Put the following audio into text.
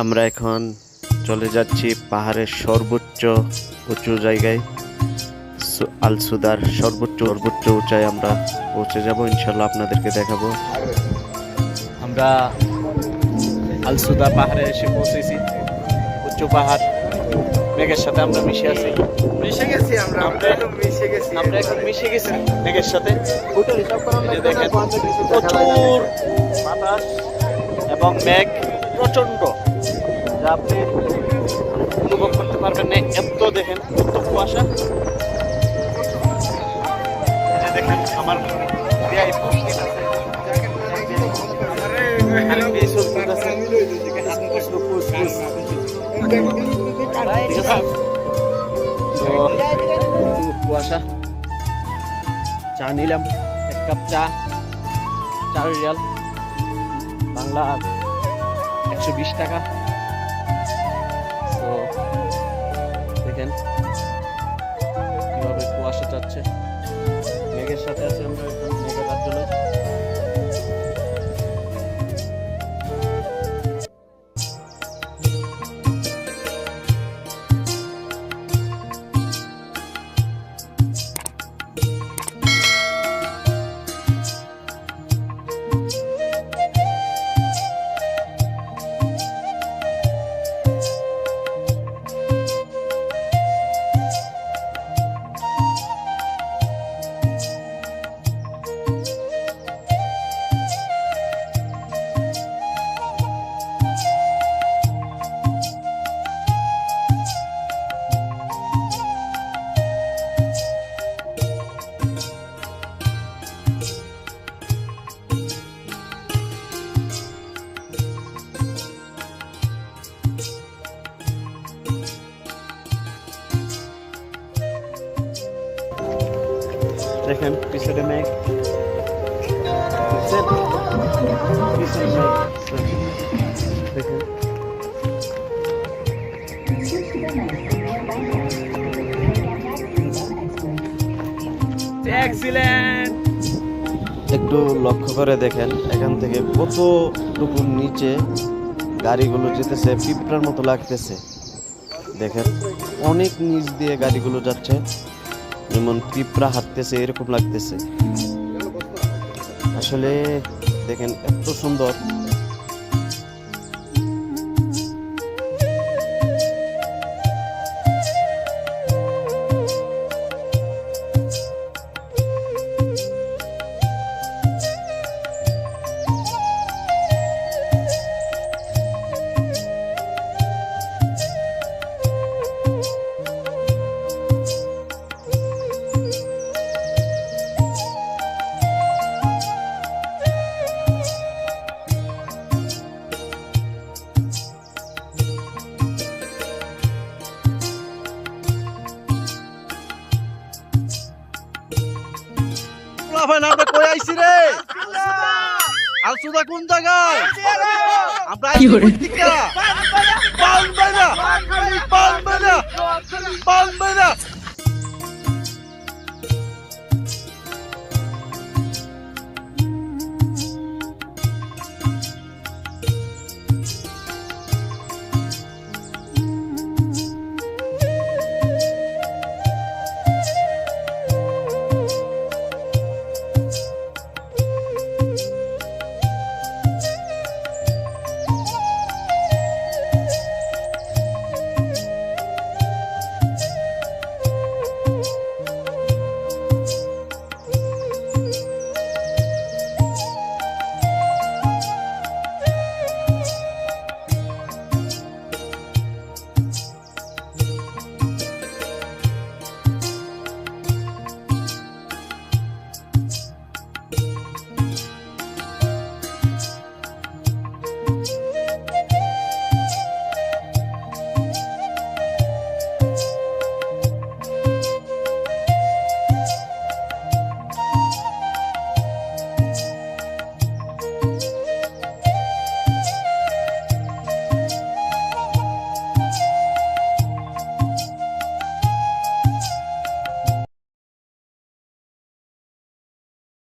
আমরা এখন চলে যাচ্ছি পাহাড়ের সর্বোচ্চ উঁচু জায়গায়। আলসুদার সর্বোচ্চ সর্বোচ্চ উঁচায় আমরা পৌঁছে যাব ইনশাল্লাহ আপনাদেরকে দেখাবো। আমরা আলসুদা পাহাড়ে এসে পৌঁছেছি। উচ্চ পাহাড় মেঘের সাথে আমরা মিশে আছি। মিশে গেছি আমরা আমরা একদম মিশে গেছি। আমরা এখন মিশে গেছি মেঘের সাথে। দেখেন প্রচুর বাতাস এবং মেঘ প্রচণ্ড যা আপনি উপভোগ করতে পারবেন না, এত দেখেন, এত কুয়াশা। দেখেন, আমার কুয়াশা। চা নিলাম, এক কাপ চা, চার রিয়াল। বাংলা একশো বিশ টাকা। যাচ্ছে। মেঘের সাথে আছে আমরা। দেখেন পিছনে মেঘ। দেখছেন? পিছনে মেঘ। দেখেন। এক্সিলেন্ট একটু লক্ষ্য করে দেখেন এখান থেকে কতটুকু নিচে গাড়িগুলো যেতেছে পিঁপড়ার মতো লাগতেছে। দেখেন অনেক নিচ দিয়ে গাড়িগুলো যাচ্ছে। যেমন পিঁপড়া হাঁটতেছে এরকম লাগতেছে। আসলে দেখেন এত সুন্দর। লাফান আমরা কই আইছি রে আলসুদা কোন জায়গায় আমরা আইছি